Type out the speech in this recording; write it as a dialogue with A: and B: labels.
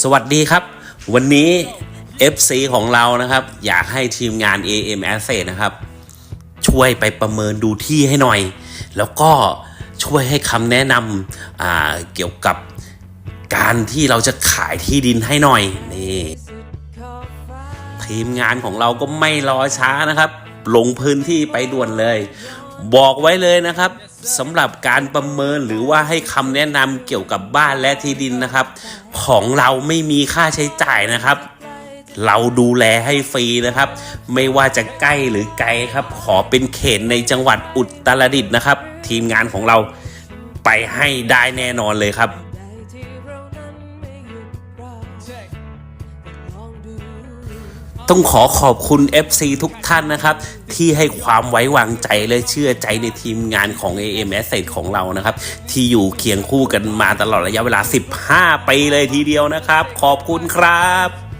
A: สวัสดีครับ วันนี้ FC ของเรานะครับ อยากให้ทีมงาน AM Asset นะครับ ช่วยไปประเมินดูที่ให้หน่อย แล้วก็ช่วยให้คำแนะนำเกี่ยวกับการที่เราจะขายที่ดินให้หน่อยนี่ทีมงานของเราก็ไม่รอช้านะครับ ลงพื้นที่ไปด่วนเลย บอกไว้เลยนะครับ สำหรับการประเมินหรือว่าให้คำแนะนำเกี่ยวกับบ้านและที่ดินนะครับ ของเราไม่มีค่าใช้จ่ายนะครับ เราดูแลให้ฟรีนะครับ ไม่ว่าจะใกล้หรือไกลครับ ขอเป็นเขตในจังหวัดอุตรดิตถ์นะครับ ทีมงานของเราไปให้ได้แน่นอนเลยครับ ต้องขอขอบคุณ FC ทุกท่านนะครับ ที่ให้ความไว้วางใจและเชื่อใจในทีมงานของ AM Asset ของเรานะครับ ที่อยู่เคียงคู่กันมาตลอดระยะเวลา 15 ปีเลยทีเดียวนะครับ ขอบคุณครับ